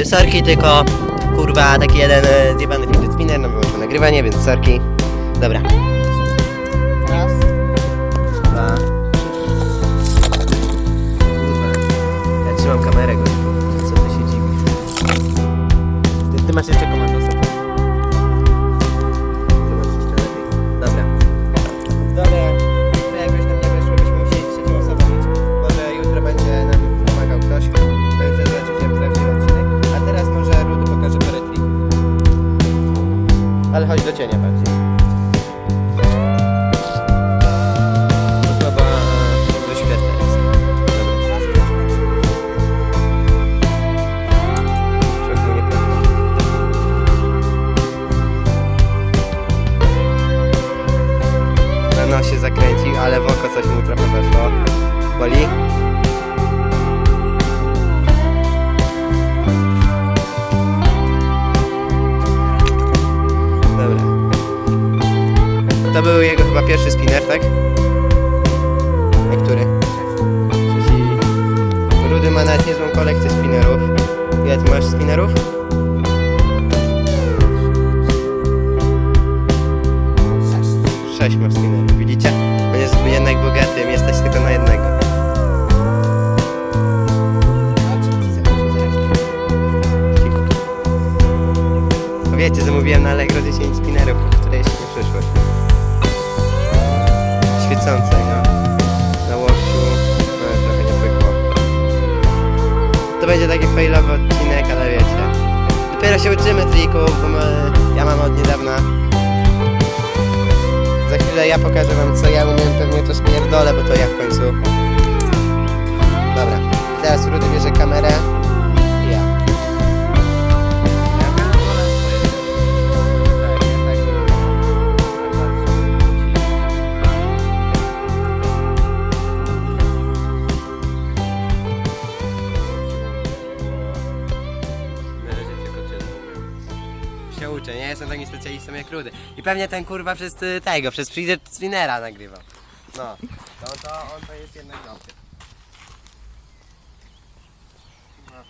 y, sorki, tylko kurwa taki jeden y, zjebany fidget spinner, no wyłączył nagrywanie, więc sorki. Dobra. Raz, dwa, Kurwa. Ja trzymam kamerę, gościu. Co ty się? Ty, ty masz jeszcze komando Ale chodź do cienia bardziej. Słaba wyświetleń jest. Dobra. Człowiek mu nie podoba. Na nosie zakręcił, ale w oko coś mu trochę weszło. Boli? To był jego chyba pierwszy spinner, tak? A który? Trzeci. Rudy ma nawet niezłą kolekcję spinnerów. Ile ty masz spinnerów? Sześć masz spinnerów, widzicie? On jest jednak bogatym, jesteś tylko na jednego. Wiecie, zamówiłem na Allegro 10 spinnerów, które jeszcze nie przyszły. Świecące, no. Na łokciu, no trochę nie pykło. To będzie taki failowy odcinek, ale wiecie. Dopiero się uczymy trików, bo my, ja mam od niedawna za chwilę ja pokażę wam co ja umiem, pewnie to spierdolę, bo to ja w końcu. się uczę, nie jestem takim specjalistą jak Rudy. I pewnie ten kurwa przez y, tego, przez Spinera nagrywał. No, no to on to jest jednak dobry. No.